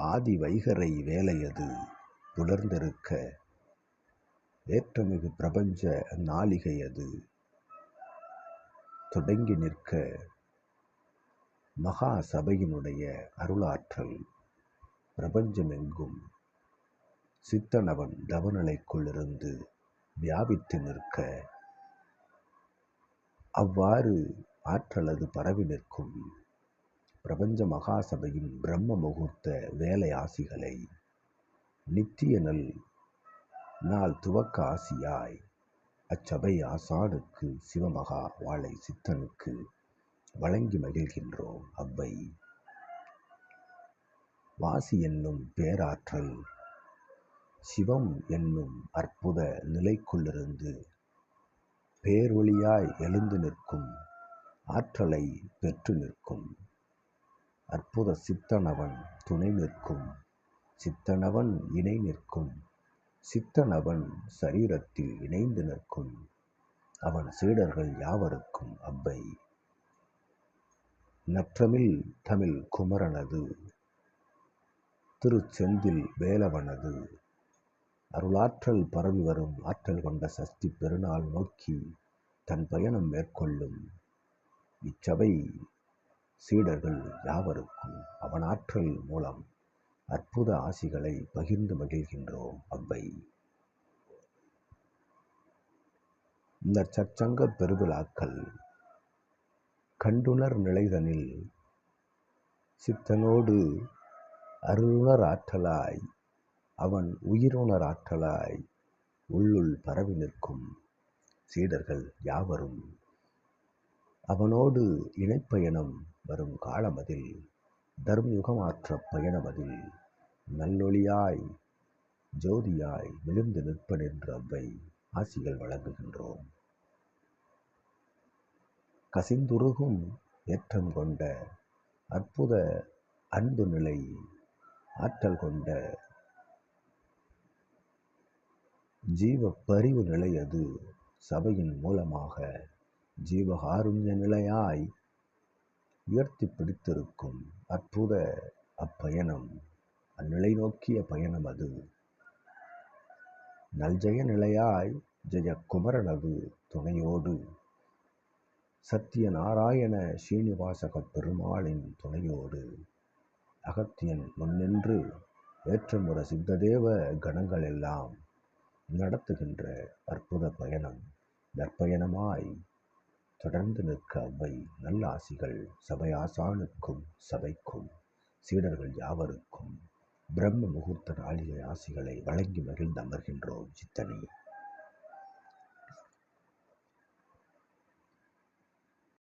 ஆதி வைகரை வேலையது புலர்ந்திருக்க. ஏற்றமிகு பிரபஞ்ச நாளிகையது தொடங்கி நிற்க. மகா சபையினுடைய அருளாற்றல் பிரபஞ்சமெங்கும் சித்தனவன் தவநிலைக்குள்ளிருந்து வியாபித்து நிற்க. அவ்வாறு ஆற்றலது பரவி நிற்கும் பிரபஞ்ச மகாசபையின் பிரம்ம முகூர்த்த வேலை ஆசிகளை நித்திய நல் நாள் துவக்க ஆசியாய் அச்சபை ஆசானுக்கு சிவமகா வாழை சித்தனுக்கு வழங்கி மகிழ்கின்றோம் அவ்வை. வாசி என்னும் பேராற்றல் சிவம் என்னும் அற்புத நிலைக்குள்ளிருந்து பேரொளியாய் எழுந்து நிற்கும் ஆற்றலை பெற்று நிற்கும். அற்புத சித்தனவன் துணை நிற்கும். சித்தனவன் இணை நிற்கும். சித்தனவன் சரீரத்தில் இணைந்து நிற்கும். அவன் சீடர்கள் யாவருக்கும் அவ்வை? நற்றமிழ் தமிழ் குமரனது. திருச்செந்தில் வேலவனது. அருளாற்றல் பரவி வரும் ஆற்றல் கொண்ட சஷ்டி பெருநாள் நோக்கி தன் பயணம் மேற்கொள்ளும். இச்சபை சீடர்கள் யாவருக்கும் அவன் ஆற்றல் மூலம் அற்புத ஆசிகளை பகிர்ந்து மகிழ்கின்றோம் அவ்வை. இந்த சச்சங்க பெருவிழாக்கள் கண்டுணர் நிலைதனில் சித்தனோடு அருளுணர் ஆற்றலாய் அவன் உயிருணர் ஆற்றலாய் உள்ளுள் பரவி நிற்கும் சீடர்கள் யாவரும் அவனோடு இணைப்பயணம் வரும் காலமதில் தர்மயுகமாற்ற பயணமதில் நல்லொளியாய் ஜோதியாய் விழுந்து நிற்பன் என்று அவ்வை ஆசிகள் வழங்குகின்றோம். கசிந்துருகும் ஏற்றம் கொண்ட அற்புத அன்பு நிலை ஆற்றல் கொண்ட ஜீவ பரிவு நிலை அது சபையின் மூலமாக ஜீவகாருண்ய நிலையாய் உயர்த்தி பிடித்திருக்கும் அற்புத அப்பயணம் அந்நிலை நோக்கிய பயணம் அது. நல்ஜெய நிலையாய் ஜெய குமரனது துணையோடு. சத்திய நாராயண ஸ்ரீனிவாசக பெருமாளின் துணையோடு. அகத்தியன் முன்னின்று ஏற்றமுற சித்ததேவ கணங்கள் எல்லாம் நடத்துகின்ற அற்புத பயணம். நற்பயணமாய் தொடர்ந்து நிற்க அவ்வை நல்லாசிகள் சபை ஆசானுக்கும் சபைக்கும் சீடர்கள் யாவருக்கும். பிரம்ம முகூர்த்த நாளிகை ஆசிகளை வழங்கி மகிழ்ந்து அமர்கின்றோம் சித்தனே.